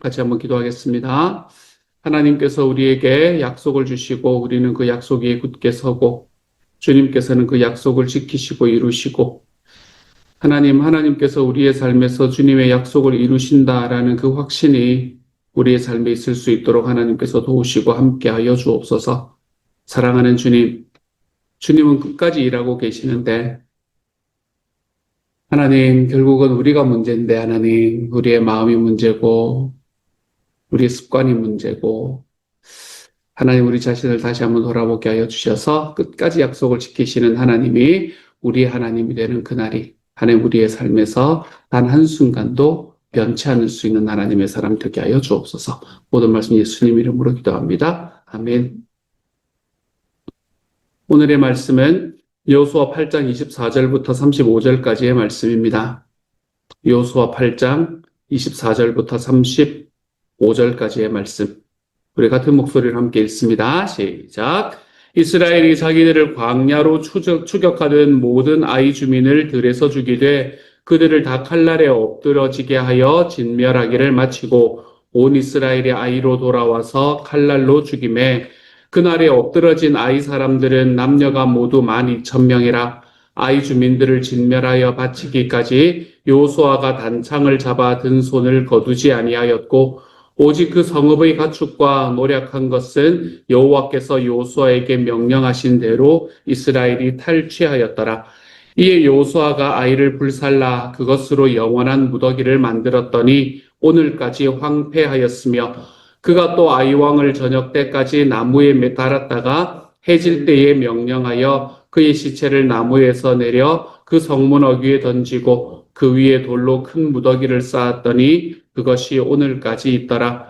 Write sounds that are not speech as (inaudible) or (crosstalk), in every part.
같이 한번 기도하겠습니다. 하나님께서 우리에게 약속을 주시고 우리는 그 약속 위에 굳게 서고 주님께서는 그 약속을 지키시고 이루시고 하나님, 하나님께서 우리의 삶에서 주님의 약속을 이루신다라는 그 확신이 우리의 삶에 있을 수 있도록 하나님께서 도우시고 함께하여 주옵소서. 사랑하는 주님, 주님은 끝까지 일하고 계시는데 하나님, 결국은 우리가 문제인데 하나님, 우리의 마음이 문제고 우리의 습관이 문제고 하나님 우리 자신을 다시 한번 돌아보게 하여 주셔서 끝까지 약속을 지키시는 하나님이 우리의 하나님이 되는 그날이 하나님 우리의 삶에서 단 한순간도 변치 않을 수 있는 하나님의 사람 되게 하여 주옵소서. 모든 말씀 예수님 이름으로 기도합니다. 아멘. 오늘의 말씀은 여호수아 8장 24절부터 35절까지의 말씀입니다. 여호수아 8장 24절부터 35절까지의 말씀. 우리 같은 목소리를 함께 읽습니다. 시작. 이스라엘이 자기들을 광야로 추적, 추격하던 모든 아이 주민을 들에서 죽이되 그들을 다 칼날에 엎드러지게 하여 진멸하기를 마치고 온 이스라엘이 아이로 돌아와서 칼날로 죽임에 그날에 엎드러진 아이 사람들은 남녀가 모두 만 이천 명이라 아이 주민들을 진멸하여 바치기까지 요수아가 단창을 잡아 든 손을 거두지 아니하였고 오직 그 성읍의 가축과 노력한 것은 여호와께서 요수아에게 명령하신 대로 이스라엘이 탈취하였더라. 이에 요수아가 아이를 불살라 그것으로 영원한 무더기를 만들었더니 오늘까지 황폐하였으며 그가 또 아이왕을 저녁 때까지 나무에 매달았다가 해질 때에 명령하여 그의 시체를 나무에서 내려 그 성문 어귀에 던지고 그 위에 돌로 큰 무더기를 쌓았더니 그것이 오늘까지 있더라.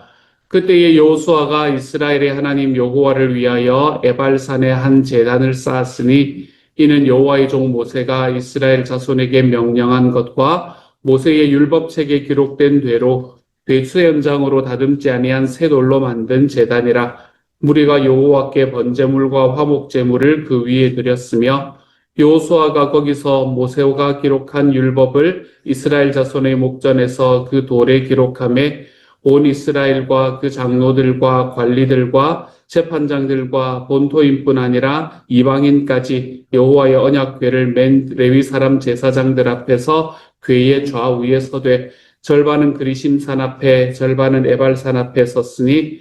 그때에 여호수아가 이스라엘의 하나님 여호와를 위하여 에발산에 한 제단을 쌓았으니 이는 여호와의 종 모세가 이스라엘 자손에게 명령한 것과 모세의 율법책에 기록된 대로 배수 현장으로 다듬지 아니한 새 돌로 만든 제단이라 무리가 여호와께 번제물과 화목제물을 그 위에 드렸으며 여호수아가 거기서 모세오가 기록한 율법을 이스라엘 자손의 목전에서 그 돌에 기록함에 온 이스라엘과 그 장로들과 관리들과 재판장들과 본토인뿐 아니라 이방인까지 여호와의 언약궤를 맨 레위 사람 제사장들 앞에서 궤의 좌우에 서되 절반은 그리심산 앞에 절반은 에발산 앞에 섰으니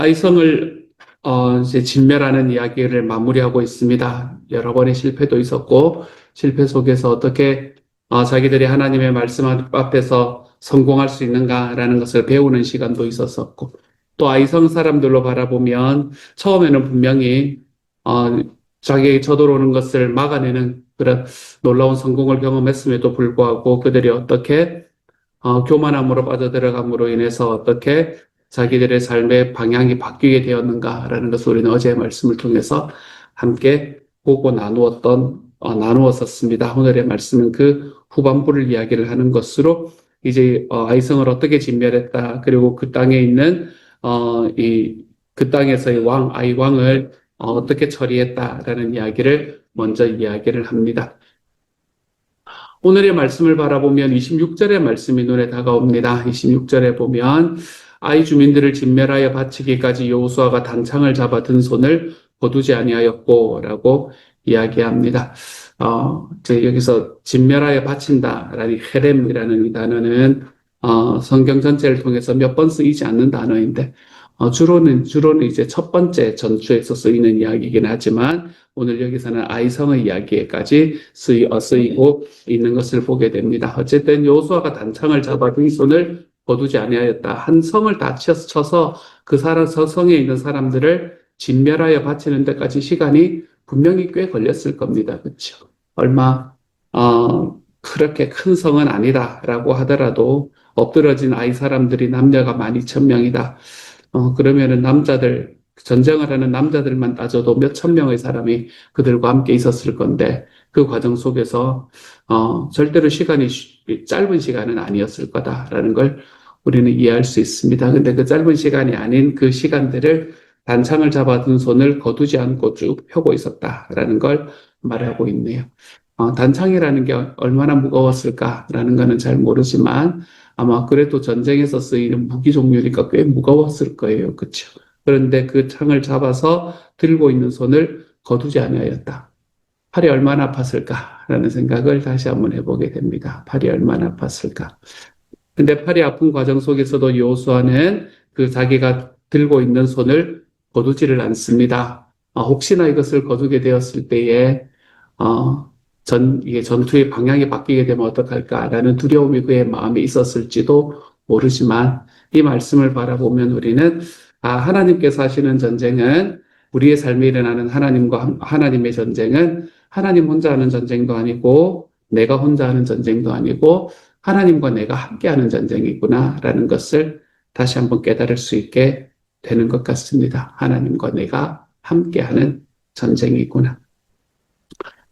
아이성을 어, 이제 진멸하는 이야기를 마무리하고 있습니다. 여러 번의 실패도 있었고 실패 속에서 어떻게 어, 자기들이 하나님의 말씀 앞에서 성공할 수 있는가라는 것을 배우는 시간도 있었었고 또 아이성 사람들로 바라보면 처음에는 분명히 어, 자기에게 저돌오는 것을 막아내는 그런 놀라운 성공을 경험했음에도 불구하고 그들이 어떻게 어, 교만함으로 빠져들어감으로 인해서 어떻게 자기들의 삶의 방향이 바뀌게 되었는가라는 것을 우리는 어제의 말씀을 통해서 함께 보고 나누었던 어, 나누었었습니다. 오늘의 말씀은 그 후반부를 이야기를 하는 것으로 이제 어, 아이성을 어떻게 진멸했다 그리고 그 땅에 있는 어, 이 그 땅에서의 왕 아이 왕을 어, 어떻게 처리했다라는 이야기를 먼저 이야기를 합니다. 오늘의 말씀을 바라보면 26절의 말씀이 눈에 다가옵니다. 26절에 보면 아이 주민들을 진멸하여 바치기까지 여호수아가 단창을 잡아 든 손을 거두지 아니하였고라고 이야기합니다. 어, 제 여기서 진멸하여 바친다라는 헤렘이라는 이 단어는 어, 성경 전체를 통해서 몇 번 쓰이지 않는 단어인데 어, 주로는 주로는 이제 첫 번째 전투에서 쓰이는 이야기이긴 하지만 오늘 여기서는 아이성의 이야기에까지 쓰이, 어, 쓰이고 있는 것을 보게 됩니다. 어쨌든 여호수아가 단창을 잡아 그 손을 거두지 아니하였다. 한 성을 다 쳐서 그 사람 서성에 있는 사람들을 진멸하여 바치는 데까지 시간이 분명히 꽤 걸렸을 겁니다. 그렇죠? 얼마 어, 그렇게 큰 성은 아니다라고 하더라도 엎드러진 아이 사람들이 남녀가 만 이천 명이다. 어, 그러면은 남자들, 전쟁을 하는 남자들만 따져도 몇 천 명의 사람이 그들과 함께 있었을 건데, 그 과정 속에서, 어, 절대로 시간이 쉬- 짧은 시간은 아니었을 거다라는 걸 우리는 이해할 수 있습니다. 근데 그 짧은 시간이 아닌 그 시간들을 단창을 잡아둔 손을 거두지 않고 쭉 펴고 있었다라는 걸 말하고 있네요. 어, 단창이라는 게 얼마나 무거웠을까라는 거는 잘 모르지만 아마 그래도 전쟁에서 쓰이는 무기 종류니까 꽤 무거웠을 거예요. 그렇죠? 그런데 그 창을 잡아서 들고 있는 손을 거두지 아니하였다. 팔이 얼마나 아팠을까라는 생각을 다시 한번 해보게 됩니다. 팔이 얼마나 아팠을까? 근데 팔이 아픈 과정 속에서도 여호수아는 그 자기가 들고 있는 손을 거두지를 않습니다. 어, 혹시나 이것을 거두게 되었을 때에 어, 전 이게 전투의 방향이 바뀌게 되면 어떡할까라는 두려움이 그의 마음에 있었을지도 모르지만 이 말씀을 바라보면 우리는 아 하나님께서 하시는 전쟁은 우리의 삶에 일어나는 하나님과 함- 하나님의 전쟁은 하나님 혼자 하는 전쟁도 아니고 내가 혼자 하는 전쟁도 아니고 하나님과 내가 함께 하는 전쟁이구나라는 것을 다시 한번 깨달을 수 있게 되는 것 같습니다. 하나님과 내가 함께 하는 전쟁이구나.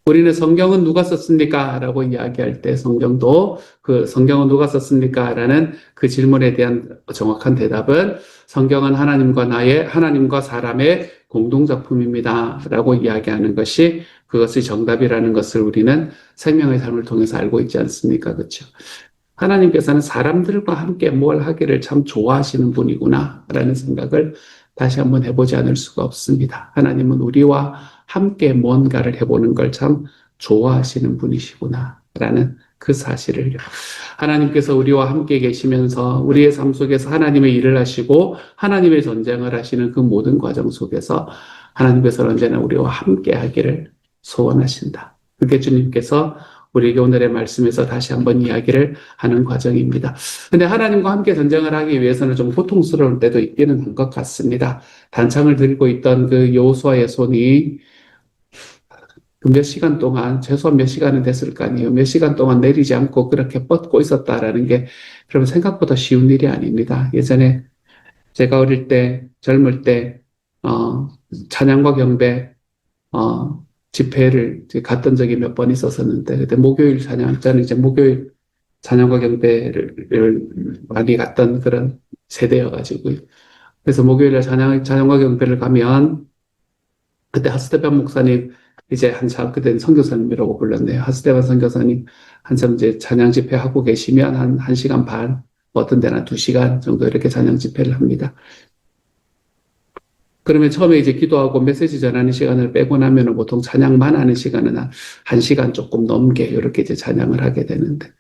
우리는 성경은 누가 썼습니까? 라고 이야기할 때 성경도 그 성경은 누가 썼습니까? 라는 그 질문에 대한 정확한 대답은 성경은 하나님과 나의, 하나님과 사람의 공동작품입니다. 라고 이야기하는 것이 그것이 정답이라는 것을 우리는 생명의 삶을 통해서 알고 있지 않습니까? 그렇죠? 하나님께서는 사람들과 함께 뭘 하기를 참 좋아하시는 분이구나 라는 생각을 다시 한번 해보지 않을 수가 없습니다. 하나님은 우리와 함께 뭔가를 해보는 걸 참 좋아하시는 분이시구나 라는 그 사실을요. 하나님께서 우리와 함께 계시면서 우리의 삶 속에서 하나님의 일을 하시고 하나님의 전쟁을 하시는 그 모든 과정 속에서 하나님께서 언제나 우리와 함께 하기를 소원하신다. 그게 주님께서 우리에게 오늘의 말씀에서 다시 한번 이야기를 하는 과정입니다. 근데 하나님과 함께 전쟁을 하기 위해서는 좀 고통스러울 때도 있기는 한 것 같습니다. 단창을 들고 있던 그 여호수아의 손이 그 몇 시간 동안 최소한 몇 시간은 됐을 거 아니에요. 몇 시간 동안 내리지 않고 그렇게 뻗고 있었다라는 게 여러분 생각보다 쉬운 일이 아닙니다. 예전에 제가 어릴 때 젊을 때 어, 찬양과 경배 어, 집회를 갔던 적이 몇 번 있었었는데 그때 목요일 찬양 저는 이제 목요일 찬양과 경배를 많이 갔던 그런 세대여가지고요. 그래서 목요일에 찬양 찬양과 경배를 가면 그때 하스테반 목사님 이제 한참 그때는 선교사님이라고 불렀네요. 하스테반 선교사님 한참 이제 찬양 집회 하고 계시면 한 1시간 반, 어떤 데는 2시간 정도 이렇게 찬양 집회를 합니다. 그러면 처음에 이제 기도하고 메시지 전하는 시간을 빼고 나면은 보통 찬양만 하는 시간은 한 1시간 조금 넘게 이렇게 이제 찬양을 하게 되는데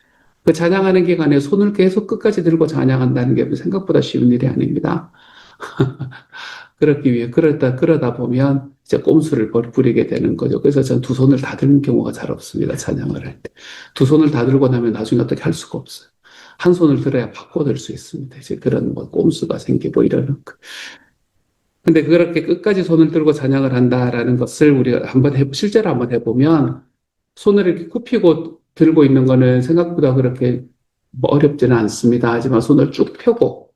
그 찬양하는 기간에 손을 계속 끝까지 들고 찬양한다는 게 생각보다 쉬운 일이 아닙니다. (laughs) 그렇기 위해 그러다 그러다 보면 이제 꼼수를 벌- 부리게 되는 거죠. 그래서 전두 손을 다 드는 경우가 잘 없습니다. 찬양을 할 때. 두 손을 다 들고 나면 나중에 어떻게 할 수가 없어요. 한 손을 들어야 바꿔 들 수 있습니다. 이제 그런 뭐 꼼수가 생기고 이러는 거. 근데 그렇게 끝까지 손을 들고 찬양을 한다라는 것을 우리가 한번 해, 실제로 한번 해보면 손을 이렇게 굽히고 들고 있는 거는 생각보다 그렇게 뭐 어렵지는 않습니다. 하지만 손을 쭉 펴고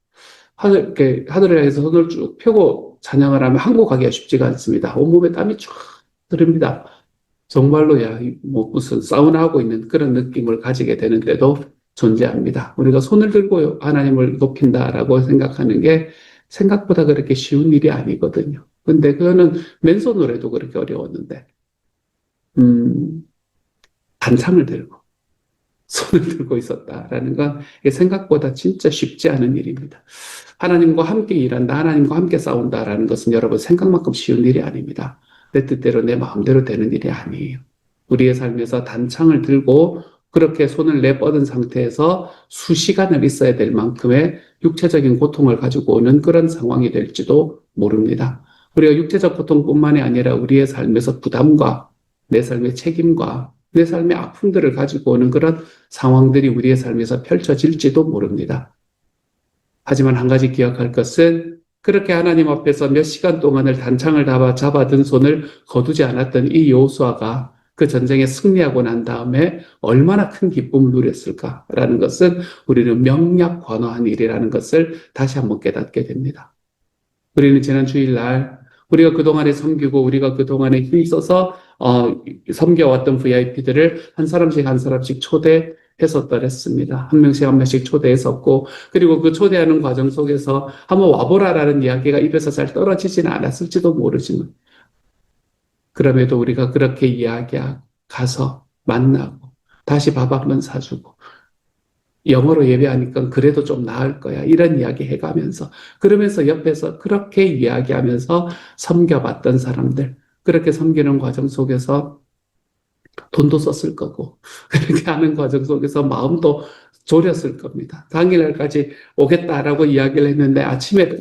하늘, 이렇게 하늘을 향해서 손을 쭉 펴고 찬양을 하면 항복하기가 쉽지가 않습니다. 온몸에 땀이 쫙 흐릅니다. 정말로야, 이뭐 무슨 사우나 하고 있는 그런 느낌을 가지게 되는데도 존재합니다. 우리가 손을 들고 하나님을 높인다라고 생각하는 게 생각보다 그렇게 쉬운 일이 아니거든요. 근데 그거는 맨손으로 해도 그렇게 어려웠는데, 음, 단창을 들고, 손을 들고 있었다라는 건 생각보다 진짜 쉽지 않은 일입니다. 하나님과 함께 일한다, 하나님과 함께 싸운다라는 것은 여러분 생각만큼 쉬운 일이 아닙니다. 내 뜻대로 내 마음대로 되는 일이 아니에요. 우리의 삶에서 단창을 들고 그렇게 손을 내뻗은 상태에서 수시간을 있어야 될 만큼의 육체적인 고통을 가지고 오는 그런 상황이 될지도 모릅니다. 우리가 육체적 고통뿐만이 아니라 우리의 삶에서 부담과 내 삶의 책임과 내 삶의 아픔들을 가지고 오는 그런 상황들이 우리의 삶에서 펼쳐질지도 모릅니다. 하지만 한 가지 기억할 것은 그렇게 하나님 앞에서 몇 시간 동안을 단창을 잡아 잡아든 손을 거두지 않았던 이 여호수아가 그그 전쟁에 승리하고 난 다음에 얼마나 큰 기쁨을 누렸을까라는 것은 우리는 명약 관화한 일이라는 것을 다시 한번 깨닫게 됩니다. 우리는 지난 주일날 우리가 그동안에 섬기고 우리가 그동안에 힘써서 어, 섬겨왔던 VIP들을 한 사람씩 한 사람씩 초대 했었더랬습니다. 한 명씩 한 명씩 초대했었고 그리고 그 초대하는 과정 속에서 한번 와보라라는 이야기가 입에서 잘 떨어지지는 않았을지도 모르지만 그럼에도 우리가 그렇게 이야기하고 가서 만나고 다시 밥 한 번 사주고 영어로 예배하니까 그래도 좀 나을 거야. 이런 이야기 해가면서 그러면서 옆에서 그렇게 이야기하면서 섬겨봤던 사람들 그렇게 섬기는 과정 속에서 돈도 썼을 거고 (laughs) 그렇게 하는 과정 속에서 마음도 졸였을 겁니다. 당일날까지 오겠다라고 이야기를 했는데 아침에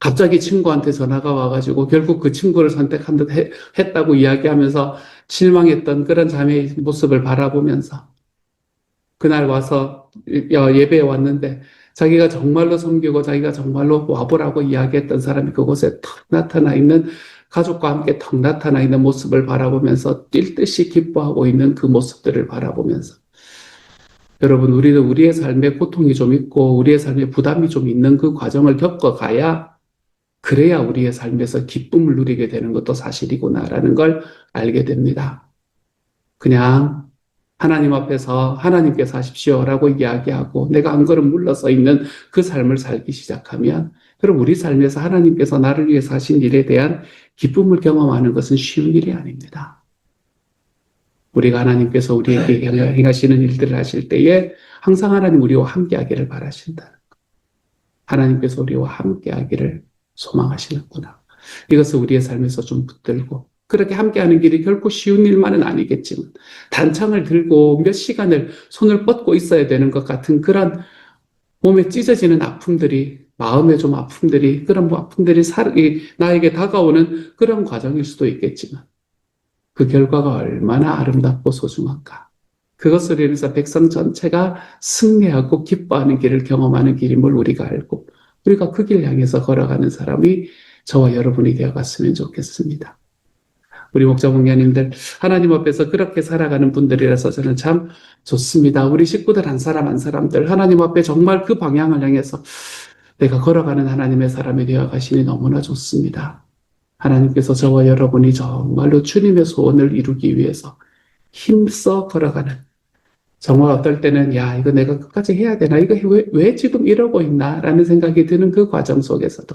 갑자기 친구한테 전화가 와가지고 결국 그 친구를 선택한 듯 해- 했다고 이야기하면서 실망했던 그런 자매의 모습을 바라보면서 그날 와서 여- 예배에 왔는데 자기가 정말로 섬기고 자기가 정말로 와보라고 이야기했던 사람이 그곳에 턱 나타나 있는 가족과 함께 턱 나타나 있는 모습을 바라보면서 뛸 듯이 기뻐하고 있는 그 모습들을 바라보면서 여러분 우리는 우리의 삶에 고통이 좀 있고 우리의 삶에 부담이 좀 있는 그 과정을 겪어가야 그래야 우리의 삶에서 기쁨을 누리게 되는 것도 사실이구나라는 걸 알게 됩니다. 그냥 하나님 앞에서 하나님께서 하십시오라고 이야기하고 내가 한 걸음 물러서 있는 그 삶을 살기 시작하면 그럼 우리 삶에서 하나님께서 나를 위해서 하신 일에 대한 기쁨을 경험하는 것은 쉬운 일이 아닙니다. 우리가 하나님께서 우리에게 행하시는 일들을 하실 때에 항상 하나님 우리와 함께 하기를 바라신다. 하나님께서 우리와 함께 하기를 소망하시는구나. 이것을 우리의 삶에서 좀 붙들고 그렇게 함께하는 길이 결코 쉬운 일만은 아니겠지만 단창을 들고 몇 시간을 손을 뻗고 있어야 되는 것 같은 그런 몸에 찢어지는 아픔들이 마음의 좀 아픔들이 그런 뭐 아픔들이 나에게 다가오는 그런 과정일 수도 있겠지만 그 결과가 얼마나 아름답고 소중한가. 그것을 인해서 백성 전체가 승리하고 기뻐하는 길을 경험하는 길임을 우리가 알고 우리가 그 길 향해서 걸어가는 사람이 저와 여러분이 되어갔으면 좋겠습니다. 우리 목자 목녀님들 하나님 앞에서 그렇게 살아가는 분들이라서 저는 참 좋습니다. 우리 식구들 한 사람 한 사람들 하나님 앞에 정말 그 방향을 향해서 내가 걸어가는 하나님의 사람이 되어 가시니 너무나 좋습니다. 하나님께서 저와 여러분이 정말로 주님의 소원을 이루기 위해서 힘써 걸어가는 정말 어떨 때는 야 이거 내가 끝까지 해야 되나? 이거 왜, 왜 지금 이러고 있나 라는 생각이 드는 그 과정 속에서도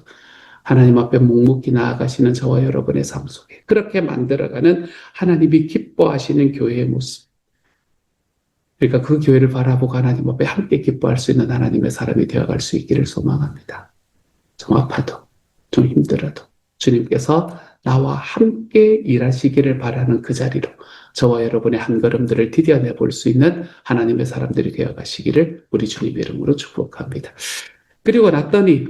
하나님 앞에 묵묵히 나아가시는 저와 여러분의 삶 속에 그렇게 만들어가는 하나님이 기뻐하시는 교회의 모습 그러니까 그 교회를 바라보고 하나님 앞에 함께 기뻐할 수 있는 하나님의 사람이 되어갈 수 있기를 소망합니다. 좀 아파도 좀 힘들어도 주님께서 나와 함께 일하시기를 바라는 그 자리로 저와 여러분의 한 걸음들을 디뎌내 볼 수 있는 하나님의 사람들이 되어 가시기를 우리 주님 이름으로 축복합니다. 그리고 났더니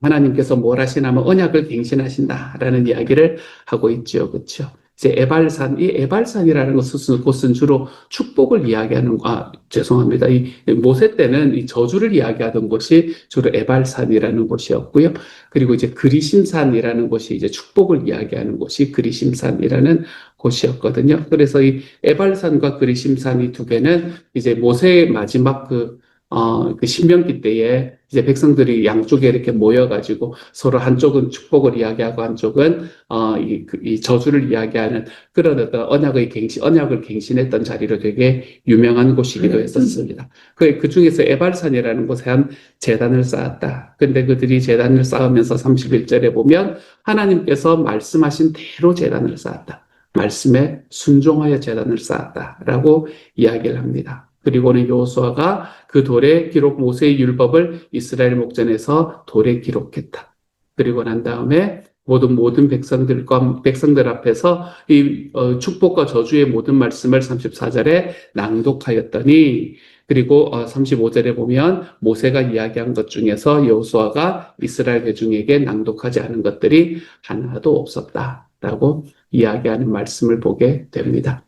하나님께서 뭘 하시냐면 언약을 갱신하신다라는 이야기를 하고 있죠. 그렇죠? 이제 에발산, 이 에발산이라는 것은, 곳은 주로 축복을 이야기하는, 아, 죄송합니다. 이 모세 때는 이 저주를 이야기하던 곳이 주로 에발산이라는 곳이었고요. 그리고 이제 그리심산이라는 곳이 이제 축복을 이야기하는 곳이 그리심산이라는 곳이었거든요. 그래서 이 에발산과 그리심산 이 두 개는 이제 모세의 마지막 그, 어, 그 신명기 때에 이제 백성들이 양쪽에 이렇게 모여가지고 서로 한쪽은 축복을 이야기하고 한쪽은 어, 이, 그- 이 저주를 이야기하는 그런 어떤 언약의 갱신, 언약을 갱신했던 자리로 되게 유명한 곳이기도 했었습니다. 그, 그 중에서 에발산이라는 곳에 한 재단을 쌓았다. 근데 그들이 재단을 쌓으면서 31절에 보면 하나님께서 말씀하신 대로 재단을 쌓았다. 말씀에 순종하여 재단을 쌓았다라고 이야기를 합니다. 그리고는 여호수아가 그 돌에 기록 모세의 율법을 이스라엘 목전에서 돌에 기록했다. 그리고 난 다음에 모든 모든 백성들과 백성들 앞에서 이 어, 축복과 저주의 모든 말씀을 34절에 낭독하였더니 그리고 어, 35절에 보면 모세가 이야기한 것 중에서 여호수아가 이스라엘 회중에게 낭독하지 않은 것들이 하나도 없었다라고 이야기하는 말씀을 보게 됩니다.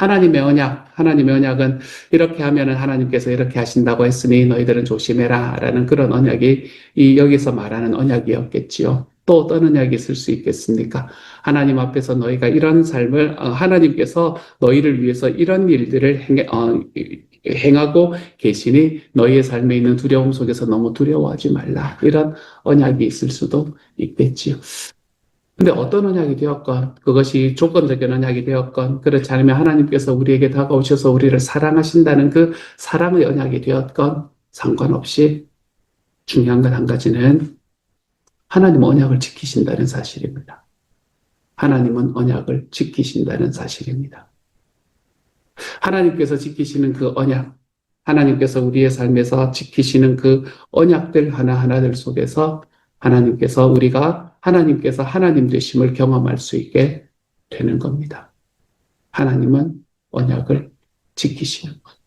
하나님의 언약, 하나님의 언약은 이렇게 하면은 하나님께서 이렇게 하신다고 했으니 너희들은 조심해라. 라는 그런 언약이 이 여기서 말하는 언약이었겠지요. 또 어떤 언약이 있을 수 있겠습니까? 하나님 앞에서 너희가 이런 삶을, 어, 하나님께서 너희를 위해서 이런 일들을 행, 어, 행하고 계시니 너희의 삶에 있는 두려움 속에서 너무 두려워하지 말라. 이런 언약이 있을 수도 있겠지요. 근데 어떤 언약이 되었건, 그것이 조건적인 언약이 되었건, 그렇지 않으면 하나님께서 우리에게 다가오셔서 우리를 사랑하신다는 그 사랑의 언약이 되었건, 상관없이 중요한 건한 가지는 하나님 언약을 지키신다는 사실입니다. 하나님은 언약을 지키신다는 사실입니다. 하나님께서 지키시는 그 언약, 하나님께서 우리의 삶에서 지키시는 그 언약들 하나하나들 속에서 하나님께서 우리가 하나님께서 하나님 되심을 경험할 수 있게 되는 겁니다. 하나님은 언약을 지키시는 것.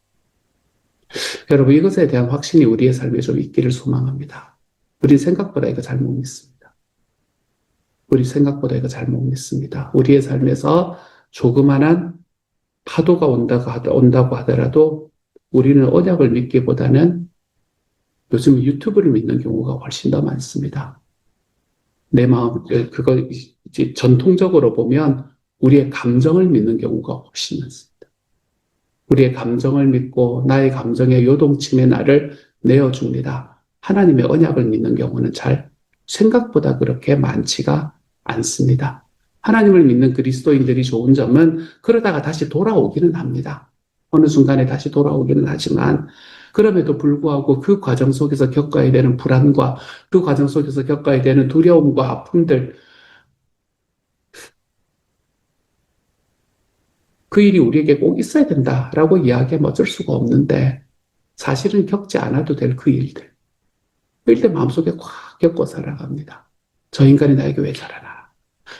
여러분 이것에 대한 확신이 우리의 삶에 좀 있기를 소망합니다. 우리 생각보다 이거 잘 못 믿습니다. 우리 생각보다 이거 잘 못 믿습니다. 우리의 삶에서 조그만한 파도가 온다고, 하더, 온다고 하더라도 우리는 언약을 믿기보다는 요즘 유튜브를 믿는 경우가 훨씬 더 많습니다. 내 마음, 그거 이제 전통적으로 보면 우리의 감정을 믿는 경우가 훨씬 많습니다. 우리의 감정을 믿고 나의 감정의 요동침에 나를 내어줍니다. 하나님의 언약을 믿는 경우는 잘 생각보다 그렇게 많지가 않습니다. 하나님을 믿는 그리스도인들이 좋은 점은 그러다가 다시 돌아오기는 합니다. 어느 순간에 다시 돌아오기는 하지만 그럼에도 불구하고 그 과정 속에서 겪어야 되는 불안과 그 과정 속에서 겪어야 되는 두려움과 아픔들 그 일이 우리에게 꼭 있어야 된다라고 이야기하면 어쩔 수가 없는데 사실은 겪지 않아도 될 그 일들 그 일들 마음속에 꽉 겪고 살아갑니다. 저 인간이 나에게 왜 저러나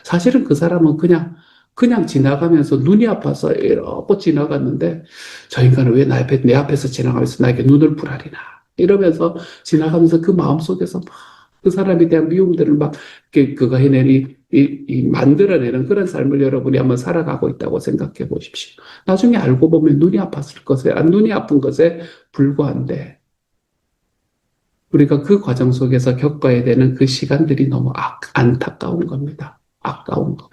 사실은 그 사람은 그냥 그냥 지나가면서 눈이 아파서 이렇게 지나갔는데 저 인간은 왜 나 앞에, 내 앞에서 지나가면서 나에게 눈을 부라리나 이러면서 지나가면서 그 마음속에서 막 그 사람에 대한 미움들을 막 그, 그가 해낸 이, 이, 이 만들어내는 그런 삶을 여러분이 한번 살아가고 있다고 생각해 보십시오. 나중에 알고 보면 눈이 아팠을 것에, 아, 눈이 아픈 것에 불과한데 우리가 그 과정 속에서 겪어야 되는 그 시간들이 너무 아, 안타까운 겁니다. 아까운 것.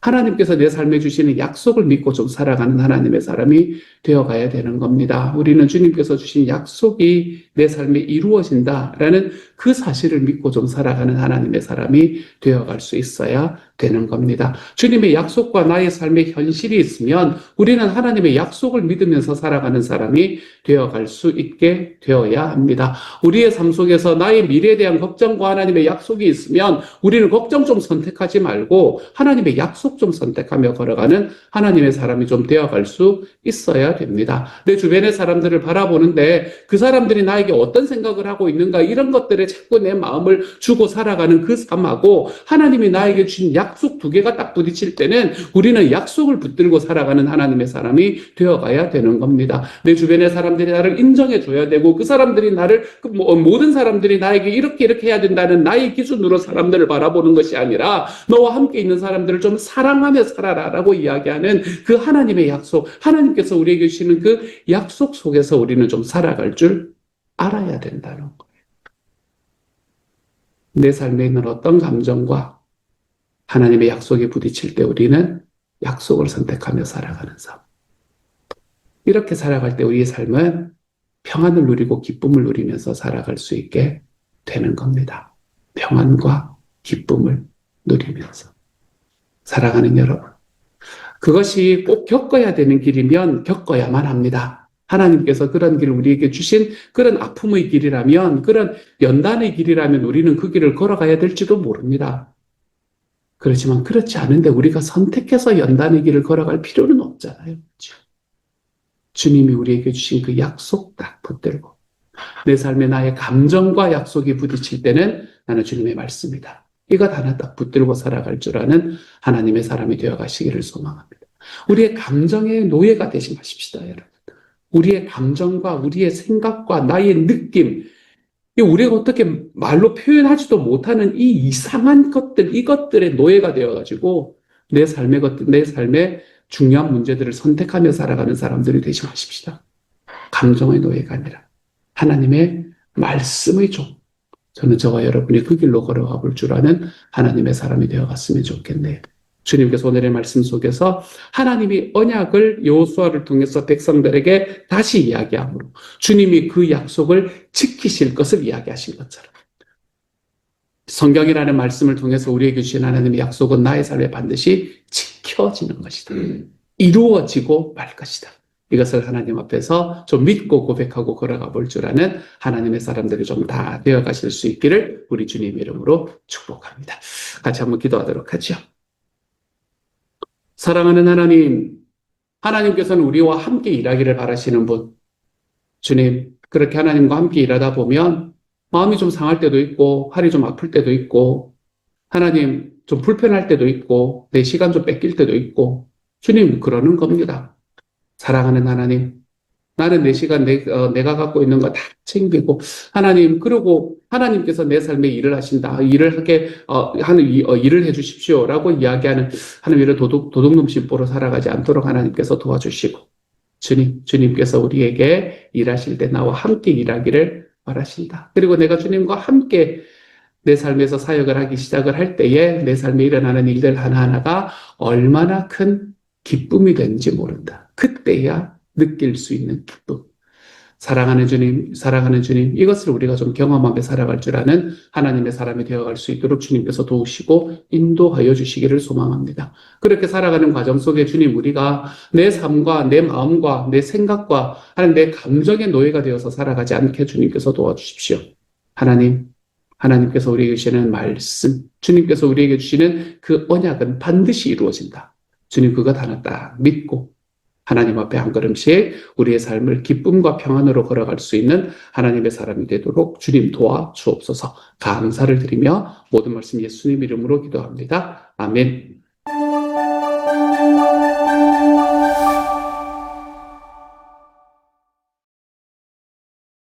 하나님께서 내 삶에 주시는 약속을 믿고 좀 살아가는 하나님의 사람이 되어가야 되는 겁니다. 우리는 주님께서 주신 약속이 내 삶에 이루어진다라는 그 사실을 믿고 좀 살아가는 하나님의 사람이 되어갈 수 있어야 되는 겁니다. 주님의 약속과 나의 삶의 현실이 있으면 우리는 하나님의 약속을 믿으면서 살아가는 사람이 되어갈 수 있게 되어야 합니다. 우리의 삶 속에서 나의 미래에 대한 걱정과 하나님의 약속이 있으면 우리는 걱정 좀 선택하지 말고 하나님의 약속 좀 선택하며 걸어가는 하나님의 사람이 좀 되어갈 수 있어야 됩니다. 내 주변의 사람들을 바라보는데 그 사람들이 나에게 어떤 생각을 하고 있는가 이런 것들에 자꾸 내 마음을 주고 살아가는 그 삶하고 하나님이 나에게 주신 약속 두 개가 딱 부딪힐 때는 우리는 약속을 붙들고 살아가는 하나님의 사람이 되어가야 되는 겁니다. 내 주변의 사람들이 나를 인정해 줘야 되고 그 사람들이 나를 그 뭐- 모든 사람들이 나에게 이렇게 이렇게 해야 된다는 나의 기준으로 사람들을 바라보는 것이 아니라 너와 함께 있는 사람들을 좀 사랑하며 살아라라고 이야기하는 그 하나님의 약속, 하나님께서 우리에게 주시는 그 약속 속에서 우리는 좀 살아갈 줄 알아야 된다는 거예요. 내 삶에 있는 어떤 감정과 하나님의 약속에 부딪힐 때 우리는 약속을 선택하며 살아가는 삶. 이렇게 살아갈 때 우리의 삶은 평안을 누리고 기쁨을 누리면서 살아갈 수 있게 되는 겁니다. 평안과 기쁨을 누리면서 살아가는 여러분. 그것이 꼭 겪어야 되는 길이면 겪어야만 합니다. 하나님께서 그런 길을 우리에게 주신 그런 아픔의 길이라면, 그런 연단의 길이라면 우리는 그 길을 걸어가야 될지도 모릅니다. 그렇지만 그렇지 않은데 우리가 선택해서 연단의 길을 걸어갈 필요는 없잖아요. 그렇죠? 주님이 우리에게 주신 그 약속 딱 붙들고 내 삶에 나의 감정과 약속이 부딪힐 때는 나는 주님의 말씀이다. 이것 하나 딱 붙들고 살아갈 줄 아는 하나님의 사람이 되어 가시기를 소망합니다. 우리의 감정의 노예가 되지 마십시다, 여러분. 우리의 감정과 우리의 생각과 나의 느낌, 이 우리가 어떻게 말로 표현하지도 못하는 이 이상한 것들, 이것들의 노예가 되어가지고 내 삶의 것들, 내 삶의 중요한 문제들을 선택하며 살아가는 사람들이 되지 마십시다. 감정의 노예가 아니라 하나님의 말씀의 종. 저는 저와 여러분이 그 길로 걸어가 볼 줄 아는 하나님의 사람이 되어 갔으면 좋겠네요. 주님께서 오늘의 말씀 속에서 하나님이 언약을 여호수아를 통해서 백성들에게 다시 이야기함으로 주님이 그 약속을 지키실 것을 이야기하신 것처럼 성경이라는 말씀을 통해서 우리에게 주신 하나님의 약속은 나의 삶에 반드시 지켜지는 것이다. 이루어지고 말 것이다. 이것을 하나님 앞에서 좀 믿고 고백하고 걸어가 볼 줄 아는 하나님의 사람들이 좀 다 되어 가실 수 있기를 우리 주님 이름으로 축복합니다. 같이 한번 기도하도록 하죠. 사랑하는 하나님, 하나님께서는 우리와 함께 일하기를 바라시는 분. 주님, 그렇게 하나님과 함께 일하다 보면 마음이 좀 상할 때도 있고, 팔이 좀 아플 때도 있고, 하나님 좀 불편할 때도 있고, 내 시간 좀 뺏길 때도 있고, 주님, 그러는 겁니다. 사랑하는 하나님, 나는 내 시간 내, 어, 내가 갖고 있는 거 다 챙기고, 하나님, 그리고 하나님께서 내 삶에 일을 하신다. 일을 하게, 어, 하는, 이- 어, 일을 해 주십시오. 라고 이야기하는 하나님의 도둑, 도둑놈 심보로 살아가지 않도록 하나님께서 도와주시고, 주님, 주님께서 우리에게 일하실 때 나와 함께 일하기를 바라신다. 그리고 내가 주님과 함께 내 삶에서 사역을 하기 시작을 할 때에 내 삶에 일어나는 일들 하나하나가 얼마나 큰 기쁨이 되는지 모른다. 그때야 느낄 수 있는 기쁨. 사랑하는 주님, 사랑하는 주님, 이것을 우리가 좀 경험하며 살아갈 줄 아는 하나님의 사람이 되어갈 수 있도록 주님께서 도우시고 인도하여 주시기를 소망합니다. 그렇게 살아가는 과정 속에 주님, 우리가 내 삶과 내 마음과 내 생각과 하는 내 감정의 노예가 되어서 살아가지 않게 주님께서 도와주십시오. 하나님, 하나님께서 우리에게 주시는 말씀, 주님께서 우리에게 주시는 그 언약은 반드시 이루어진다. 주님 그것 하나 딱 믿고 하나님 앞에 한 걸음씩 우리의 삶을 기쁨과 평안으로 걸어갈 수 있는 하나님의 사람이 되도록 주님 도와 주옵소서 감사를 드리며 모든 말씀 예수님 이름으로 기도합니다. 아멘.